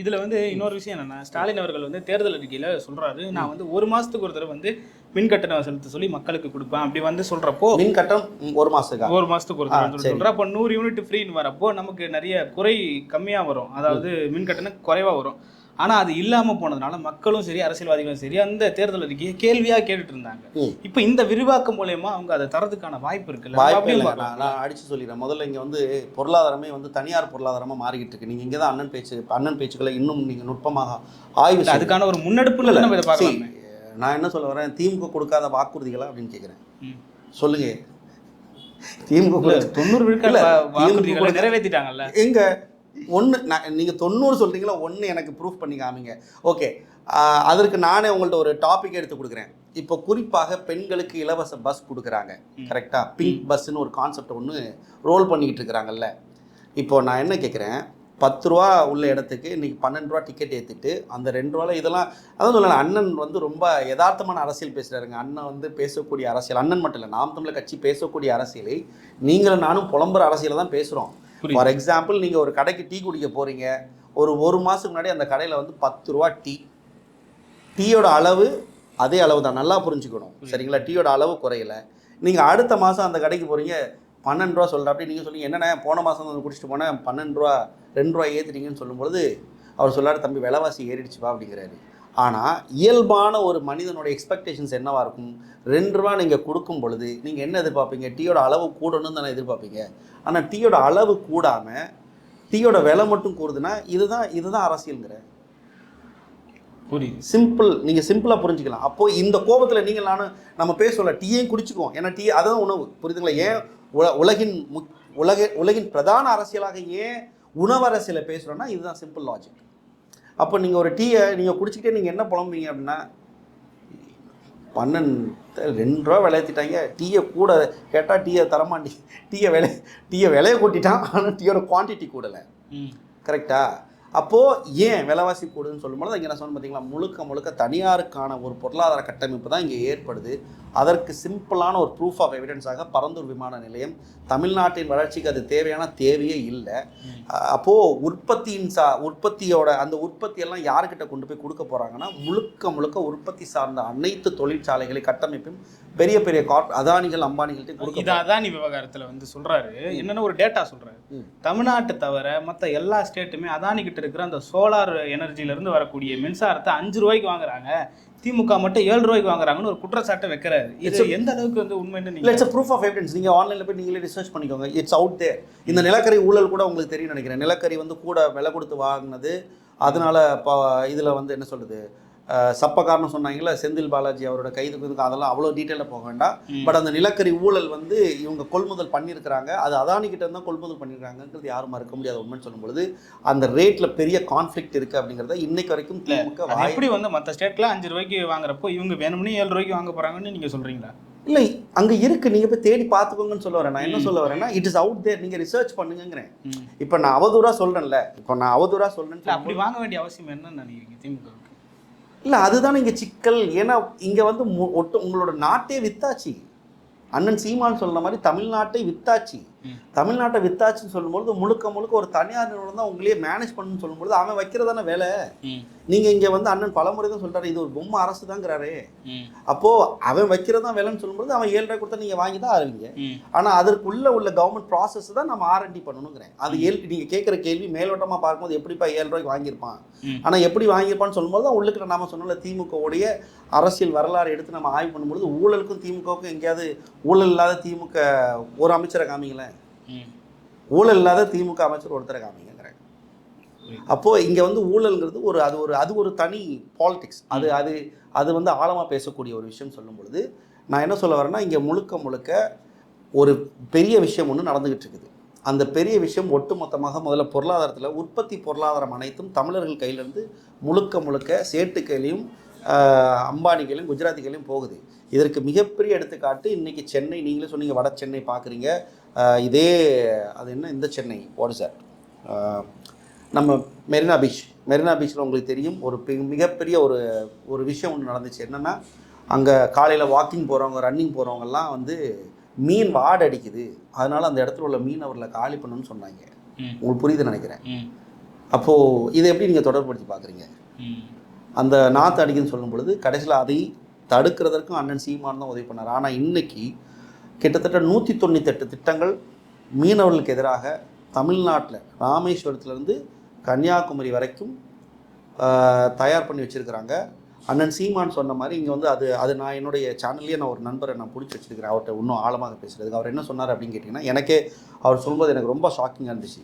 இதுல வந்து இன்னொரு விஷயம் என்னன்னா ஸ்டாலின் அவர்கள் வந்து தேர்தல் அறிக்கையில சொல்றாரு நான் வந்து ஒரு மாசத்துக்கு ஒரு தடவை வந்து மின் கட்டணம் செலுத்த சொல்லி மக்களுக்கு கொடுப்பேன். அப்படி வந்து சொல்றப்போ மின் கட்டணம் ஒரு மாசத்துக்கா? ஒரு மாசத்துக்கு ஒரு தடவை சரி. சொல்றேன் அப்போ நூறு யூனிட் ஃப்ரீன்னு வரப்போ நமக்கு நிறைய குறை கம்மியா வரும். அதாவது மின் கட்டணம் குறைவா வரும். ஆனா அது இல்லாம போனதுனால மக்களும் சரி அரசியல்வாதிகளும் சரி அந்த தேர்தல் அறிக்கையை கேள்வியா கேட்டுட்டு இருந்தாங்க. இப்போ இந்த விரிவாக்கம் மூலயமா அவங்க அதை தரதுக்கான வாய்ப்பு இருக்குல்ல? வாய்ப்பே இல்லை. நான் அடிச்சு சொல்லிடுறேன். முதல்ல இங்கே வந்து பொருளாதாரமே வந்து தனியார் பொருளாதாரமாக மாறிக்கிட்டு இருக்கு. நீங்கள் இங்கே தான் அண்ணன் பேச்சு அண்ணன் பேச்சுக்களை இன்னும் நீங்கள் நுட்பமாக ஆய்வு இல்ல, அதுக்கான ஒரு முன்னெடுப்புல நம்ம இதை See, பார்க்கலாமே நான் என்ன சொல்ல வரேன்? திமுக கொடுக்காத வாக்குறுதிகளா அப்படின்னு கேட்குறேன். சொல்லுங்க. திமுக இல்ல, தொண்ணூறு விழுக்காடு இல்ல, நிறைவேற்றிட்டாங்கல்ல எங்க ஒன்று நான் நீங்கள் தொண்ணூறு சொல்கிறீங்களா ஒன்று எனக்கு ப்ரூஃப் பண்ணி காமிங்க. ஓகே அதற்கு நானே உங்கள்ட்ட ஒரு டாபிக் எடுத்து கொடுக்குறேன். இப்போ குறிப்பாக பெண்களுக்கு இலவச பஸ் கொடுக்குறாங்க. கரெக்டாக பிங்க் பஸ்ஸுன்னு ஒரு கான்செப்ட் ஒன்று ரோல் பண்ணிக்கிட்டு இருக்கிறாங்கல்ல. இப்போ நான் என்ன கேட்குறேன் பத்து ரூபா உள்ள இடத்துக்கு இன்னைக்கு பன்னெண்டு ரூபா டிக்கெட் ஏற்றிட்டு அந்த ரெண்டு ரூபால இதெல்லாம் அதான் சொல்லலாம் அண்ணன் வந்து ரொம்ப யதார்த்தமான அரசியல் பேசுகிறாருங்க அண்ணன் வந்து பேசக்கூடிய அரசியல் அண்ணன் மட்டும் இல்லை நாம் தமிழர் கட்சி பேசக்கூடிய அரசியலை நீங்களும் நானும் புலம்புற அரசியலை தான் பேசுகிறோம். ஃபார் எக்ஸாம்பிள் நீங்கள் ஒரு கடைக்கு டீ குடிக்க போகிறீங்க ஒரு ஒரு மாதத்துக்கு முன்னாடி அந்த கடையில் வந்து பத்து ரூபா டீ. டீயோட அளவு அதே அளவு தான். நல்லா புரிஞ்சுக்கணும். சரிங்களா? டீயோட அளவு குறையல. நீங்கள் அடுத்த மாதம் அந்த கடைக்கு போகிறீங்க பன்னெண்டு ரூபா சொல்கிற அப்படி நீங்கள் சொல்லுங்க என்னண்ணே போன மாதம் வந்து குடிச்சிட்டு போனேன். பன்னெண்டு ரூபா ரெண்டு ரூபா ஏற்றுறீங்கன்னு சொல்லும்பொழுது அவர் சொல்லாரு தம்பி விலைவாசி ஏறிடுச்சுப்பா அப்படிங்கிறாரு. ஆனால் இயல்பான ஒரு மனிதனோட எக்ஸ்பெக்டேஷன்ஸ் என்னவா இருக்கும்? ரெண்டு ரூபா நீங்கள் கொடுக்கும் பொழுது நீங்கள் என்ன எதிர்பார்ப்பீங்க? டீயோட அளவு கூடணும்னு தானே எதிர்பார்ப்பீங்க? ஆனால் டீயோட அளவு கூடாமல் டீயோட விலை மட்டும் கூடுதுன்னா இதுதான் இதுதான் அரசியலுங்கிற. புரியுது. சிம்பிள் நீங்கள் சிம்பிளாக புரிஞ்சுக்கலாம். அப்போது இந்த கோபத்தில் நீங்கள் நானும் நம்ம பேசல டீயையும் குடிச்சுக்குவோம். ஏன்னா டீ அதுதான் உணவு. புரியுதுங்களா? ஏன் உல உலகின் முக் உலக உலகின் பிரதான அரசியலாக ஏன் உணவு அரசியலை பேசுகிறோன்னா இதுதான் சிம்பிள் லாஜிக் அப்போ நீங்கள் ஒரு டீயை நீங்கள் குடிச்சிக்கிட்டே நீங்கள் என்ன புலம்புவீங்க அப்படின்னா பன்னெண்டு ரெண்டு ரூபா விளையாத்திட்டாங்க. டீயை கூட கேட்டால் டீயை தரமாட்டி டீயை விலை டீயை விலையை கூட்டிட்டான். ஆனால் டீயோட குவான்டிட்டி கூடலை. ம். அப்போது ஏன் விலைவாசி கூடுதுன்னு சொல்லும்போது இங்கே நான் சொன்னேன் பார்த்தீங்களா முழுக்க முழுக்க தனியாருக்கான ஒரு பொருளாதார கட்டமைப்பு தான் இங்கே ஏற்படுது. அதற்கு சிம்பிளான ஒரு ப்ரூஃப் ஆஃப் எவிடன்ஸாக பரந்தூர் விமான நிலையம் தமிழ்நாட்டின் வளர்ச்சிக்கு அது தேவையான தேவையே இல்லை. அப்போது உற்பத்தியின் சா உற்பத்தியோட அந்த உற்பத்தியெல்லாம் யாருக்கிட்ட கொண்டு போய் கொடுக்க போகிறாங்கன்னா முழுக்க முழுக்க உற்பத்தி சார்ந்த அனைத்து தொழிற்சாலைகளை கட்டமைப்பும் பெரிய பெரிய கார்ப் அதானிகள் அம்பானிகள்ட்ட கொடுக்க இது அதானி விவகாரத்துல வந்து சொல்றாரு. என்னன்னா ஒரு டேட்டா சொல்றாரு? ம். தமிழ்நாட்டை தவிர மத்த எல்லா ஸ்டேட்டுமே அதானி கிட்ட இருக்கிற அந்த சோலார் எனர்ஜில இருந்து வரக்கூடிய மின்சாரத்தை அஞ்சு ரூபாய்க்கு வாங்குறாங்க. திமுக மட்டும் ஏழு ரூபாய்க்கு வாங்குறாங்கன்னு ஒரு குற்றச்சாட்டை வைக்கிறாரு. இது எந்த அளவுக்கு வந்து உண்மைன்னு இல்லை நீங்க இட்ஸ் ப்ரூஃப் ஆஃப் எவிடன்ஸ் நீங்கள் ஆன்லைனில் போய் நீங்களே ரிசர்ச் பண்ணிக்கோங்க. இட்ஸ் அவுட் தேர் இந்த நிலக்கரி ஊழல் கூட உங்களுக்கு தெரியும் நினைக்கிறேன். நிலக்கரி வந்து கூட விலை கொடுத்து வாங்கினது. அதனால இப்போ இதில் வந்து என்ன சொல்கிறது சப்பக்காரன்னு சொன்னாங்கல்ல செந்தில் பாலாஜி அவரோட கைதுக்கு இதுக்கு அதெல்லாம் அவ்வளோ டீட்டெயிலாக போக வேண்டாம். பட் அந்த நிலக்கரி ஊழல் வந்து இவங்க கொள்முதல் பண்ணியிருக்கிறாங்க. அது அதானி கிட்ட தான் கொள்முதல் பண்ணியிருக்காங்கன்றது யாரும் மறுக்க முடியாத உண்மைன்னு சொல்லும் பொழுது அந்த ரேட்டில் பெரிய கான்ஃப்ளிக்ட் இருக்குது அப்படிங்கிறத இன்னைக்கு வரைக்கும் திமுக எப்படி வந்து மத்த ஸ்டேட்ல அஞ்சு ரூபாய்க்கு வாங்குறப்போ இவங்க வேணும்னு ஏழு ரூபாய்க்கு வாங்க போறாங்கன்னு நீங்க சொல்றீங்களா? இல்லை அங்க இருக்கு. நீங்க போய் தேடி பார்த்துக்கோங்கன்னு சொல்ல வரேன். நான் என்ன சொல்ல வரேன்னா இட் இஸ் அவுட் தேர் நீங்க ரிசர்ச் பண்ணுங்கங்கிறேன். ம். இப்போ நான் அவதூறா சொல்றேன்ல. இப்போ நான் அவதூறா சொல்றேன்னு இல்ல, அப்படி வாங்க வேண்டிய அவசியம் என்னன்னு நினைக்கிறீங்க திமுகவுக்கு? இல்லை அதுதான் இங்கே சிக்கல். ஏன்னா இங்கே வந்து மு- ஒட்டு உங்களோட நாட்டே வித்தாச்சு. அண்ணன் சீமான் சொன்ன மாதிரி தமிழ்நாட்டை வித்தாச்சு. தமிழ்நாட்டை வித்தாச்சுன்னு சொல்லும்போது முழுக்க முழுக்க ஒரு தனியார் நிறுவனம் தான் உங்களையே மேனேஜ் பண்ணணும்னு சொல்லும்போது அவன் வைக்கிறதான வேலை. நீங்க இங்க வந்து அண்ணன் பலமுறை தான் சொல்றாரு இது ஒரு பொம்மை அரசு தாங்கிறாரு ம். அப்போ அவன் வைக்கிறதா வேலைன்னு சொல்லும்போது அவன் ஏழு ரூபாய் கொடுத்தா நீங்க வாங்கி தான் ம். ஆனா அதற்குள்ள உள்ள கவர்மெண்ட் ப்ராசஸ் தான் நம்ம ஆர்என்டி பண்ணணுங்கிறேன் அது ஏழு நீங்க கேட்குற கேள்வி மேலோட்டமா பார்க்கும்போது எப்படிப்பா ஏழு ரூபாய்க்கு வாங்கியிருப்பான். ஆனா எப்படி வாங்கியிருப்பான்னு சொல்லும்போது தான் உள்ளுக்கு நாம சொன்னல திமுகவுடைய அரசியல் வரலாறு எடுத்து நம்ம ஆய்வு பண்ணும்பொழுது ஊழலுக்கும் திமுகவுக்கும் எங்கேயாவது ஊழல் இல்லாத திமுக ஒரு அமைச்சரை காமிங்களேன். ஊழல் இல்லாத திமுக அமைச்சர் ஒருத்தரை காமிங்கிறேன் அப்போ இங்க வந்து ஊழல்ங்கிறது ஒரு அது ஒரு அது ஒரு தனி பாலிடிக்ஸ் அது அது அது வந்து ஆழமா பேசக்கூடிய ஒரு விஷயம் சொல்லும் பொழுது நான் என்ன சொல்ல வரேன்னா இங்க முழுக்க முழுக்க ஒரு பெரிய விஷயம் ஒன்று நடந்துகிட்டு இருக்குது. அந்த பெரிய விஷயம் ஒட்டுமொத்தமாக முதல்ல பொருளாதாரத்தில் உற்பத்தி பொருளாதாரம் அனைத்தும் தமிழர்கள் கையிலேருந்து முழுக்க முழுக்க சேட்டு கையிலையும் ஆஹ், அம்பானி கையிலையும் குஜராத்தி கையிலையும் போகுது. இதற்கு மிகப்பெரிய எடுத்துக்காட்டு இன்னைக்கு சென்னை நீங்களே சொன்னீங்க வட சென்னை பார்க்குறீங்க இதே அது என்ன? இந்த சென்னை. வாட் இஸ் நம்ம மெரினா பீச். மெரினா பீச்சில் உங்களுக்கு தெரியும் ஒரு மிகப்பெரிய ஒரு ஒரு விஷயம் ஒன்று நடந்துச்சு. என்னென்னா அங்கே காலையில் வாக்கிங் போகிறவங்க ரன்னிங் போகிறவங்கெல்லாம் வந்து மீன் வாடை அடிக்குது. அதனால் அந்த இடத்துல உள்ள மீன் அவர்களை காலி பண்ணணும்னு சொன்னாங்க. உங்களுக்கு புரியுதுன்னு நினைக்கிறேன். அப்போது இதை எப்படி நீங்கள் தொடர்புபடுத்தி பார்க்குறீங்க. அந்த நாற்று அடிக்குதுன்னு சொல்லும் பொழுது கடைசியில் அதை தடுக்கிறதற்கும் அண்ணன் சீமான் தான் உதவி பண்ணார். ஆனால் இன்னைக்கு கிட்டத்தட்ட நூற்றி தொண்ணூத்தெட்டு திட்டங்கள் மீனவர்களுக்கு எதிராக தமிழ்நாட்டில் ராமேஸ்வரத்துலேருந்து கன்னியாகுமரி வரைக்கும் தயார் பண்ணி வச்சுருக்கிறாங்க. அண்ணன் சீமான் சொன்ன மாதிரி இங்கே வந்து அது அது நான் என்னுடைய சேனல்லையே நான் ஒரு நண்பரை நான் பிடிச்சி வச்சிருக்கிறேன். அவர்கிட்ட இன்னும் ஆழமாக பேசுகிறதுக்கு அவர் என்ன சொன்னார் அப்படின்னு கேட்டிங்கன்னா எனக்கே அவர் சொல்லும்போது எனக்கு ரொம்ப ஷாக்கிங்காக இருந்துச்சு.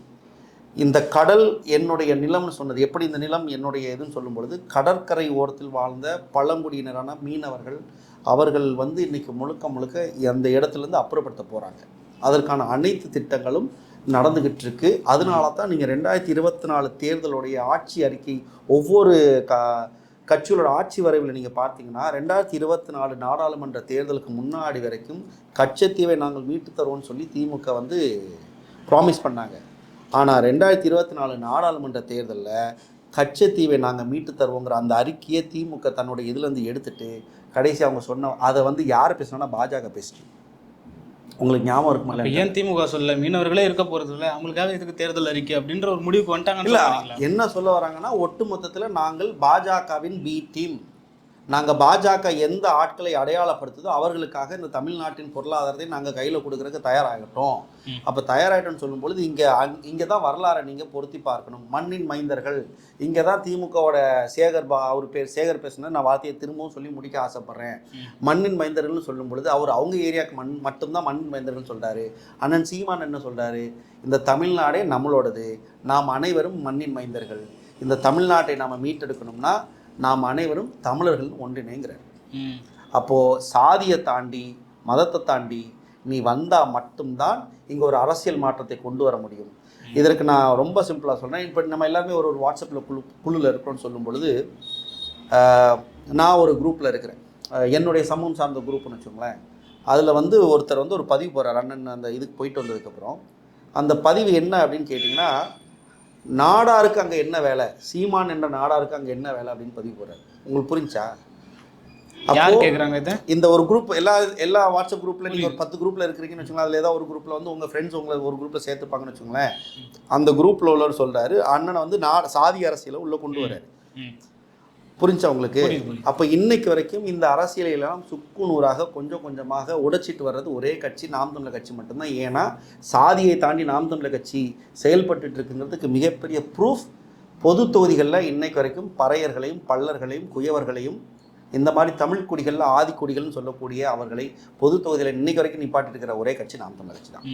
இந்த கடல் என்னுடைய நிலம்னு சொன்னது எப்படி இந்த நிலம் என்னுடைய இதுன்னு சொல்லும் பொழுது கடற்கரை ஓரத்தில் வாழ்ந்த பழங்குடியினரான மீனவர்கள் அவர்கள் வந்து இன்னைக்கு முழுக்க முழுக்க அந்த இடத்துலேருந்து அப்புறப்படுத்த போகிறாங்க அதற்கான அனைத்து திட்டங்களும் நடந்துகிட்டு இருக்கு அதனால தான் நீங்கள் ரெண்டாயிரத்தி இருபத்தி நாலு தேர்தலுடைய ஆட்சி அறிக்கை ஒவ்வொரு க கட்சிகளோட ஆட்சி வரைவில் நீங்கள் பார்த்தீங்கன்னா ரெண்டாயிரத்தி இருபத்தி நாலு நாடாளுமன்ற தேர்தலுக்கு முன்னாடி வரைக்கும் கட்சத்தீவை நாங்கள் மீட்டு தருவோம்னு சொல்லி திமுக வந்து ப்ராமிஸ் பண்ணாங்க. ஆனால் ரெண்டாயிரத்தி இருபத்தி நாலு நாடாளுமன்ற தேர்தலில் கச்சத்தீவை நாங்கள் மீட்டு தருவோங்கிற அந்த அறிக்கையை திமுக தன்னுடைய இதுலேருந்து எடுத்துட்டு கடைசி அவங்க சொன்ன அதை வந்து யார் பேசுனா பாஜக பேசிட்டு உங்களுக்கு ஞாபகம் இருக்குமா ஏன் திமுக சொல்ல மீனவர்களே இருக்க போறது இல்ல. அவங்களுக்காக இதுக்கு தேர்தல் அறிக்கை அப்படின்ற ஒரு முடிவுக்கு வந்துட்டாங்கன்னு இல்ல? என்ன சொல்ல வராங்கன்னா ஒட்டு மொத்தத்தில் நாங்கள் பாஜகவின் பி டீம் நாங்கள் பாஜக எந்த ஆட்களை அடையாளப்படுத்துதோ அவர்களுக்காக இந்த தமிழ்நாட்டின் பொருளாதாரத்தை நாங்கள் கையில் கொடுக்கறதுக்கு தயாராகிட்டோம். அப்போ தயாராகிட்டோம்னு சொல்லும்பொழுது இங்கே இங்கே தான் வரலாறை நீங்கள் பொருத்தி பார்க்கணும். மண்ணின் மைந்தர்கள். இங்கே தான் திமுகவோட சேகர் பா அவர் பேர் சேகர் பேசுனா நான் வார்த்தையை திரும்பவும் சொல்லி முடிக்க ஆசைப்பட்றேன். மண்ணின் மைந்தர்கள்னு சொல்லும் பொழுது அவர் அவங்க ஏரியாவுக்கு மண் மட்டும்தான் மண்ணின் மைந்தர்கள்னு சொல்றாரு. அண்ணன் சீமான் என்ன சொல்றாரு? இந்த தமிழ்நாடே நம்மளோடது. நாம் அனைவரும் மண்ணின் மைந்தர்கள். இந்த தமிழ்நாட்டை நாம் மீட்டெடுக்கணும்னா நாம் அனைவரும் தமிழர்கள் ஒன்றிணைங்கிறார். அப்போது சாதியை தாண்டி மதத்தை தாண்டி நீ வந்தால் மட்டும்தான் இங்கே ஒரு அரசியல் மாற்றத்தை கொண்டு வர முடியும். இதற்கு நான் ரொம்ப சிம்பிளாக சொல்கிறேன் இப்போ நம்ம எல்லாருமே ஒரு ஒரு வாட்ஸ்அப்பில் குழு குழுவில் இருக்கிறோம்னு சொல்லும் பொழுது நான் ஒரு குரூப்பில் இருக்கிறேன். என்னுடைய சமூகம் சார்ந்த குரூப்னு வச்சுக்கோங்களேன். அதில் வந்து ஒருத்தர் வந்து ஒரு பதிவு போடுறார். அண்ணன் அந்த இதுக்கு போயிட்டு வந்ததுக்கப்புறம் அந்த பதிவு என்ன அப்படின்னு கேட்டிங்கன்னா நாடாருக்கு அங்கே என்ன வேலை? சீமான் என்ற நாடாருக்கு அங்கே என்ன வேலை அப்படின்னு பதிவு போடுறாரு. உங்களுக்கு புரிஞ்சா? யார் கேக்குறாங்க இதை? இந்த ஒரு குரூப் எல்லா எல்லா வாட்ஸ்அப் குரூப்ல நீங்க ஒரு பத்து குரூப்ல இருக்கிறீங்கன்னு வச்சுக்கோங்களேன் அதுல ஏதாவது ஒரு குரூப்ல வந்து உங்க ஃப்ரெண்ட்ஸ் உங்களை ஒரு குரூப்ல சேர்த்துப்பாங்கன்னு வச்சுக்கோங்களேன் அந்த குரூப்ல உள்ளவர் சொல்றாரு அண்ணனை வந்து நா- சாதி அரசியலை உள்ள கொண்டு வராரு ம். புரிஞ்சா உங்களுக்கு. அப்ப இன்னைக்கு வரைக்கும் இந்த அரசியலை எல்லாம் சுக்குநூறாக கொஞ்சம் கொஞ்சமாக உடைச்சிட்டு வர்றது ஒரே கட்சி நாம் தமிழர் கட்சி மட்டும்தான் ஏன்னா சாதியை தாண்டி நாம் தமிழர் கட்சி செயல்பட்டுட்டு இருக்குங்கிறதுக்கு மிகப்பெரிய ப்ரூஃப் பொது தொகுதிகளில் இன்னைக்கு வரைக்கும் பறையர்களையும் பல்லர்களையும் குயவர்களையும் இந்த மாதிரி தமிழ் குடிகளில் ஆதி குடிகள்னு சொல்லக்கூடிய அவர்களை பொது தொகுதியில் இன்னைக்கு வரைக்கும் நிப்பாட்டி இருக்கிற ஒரே கட்சி நாம் தமிழர் கட்சி தான்.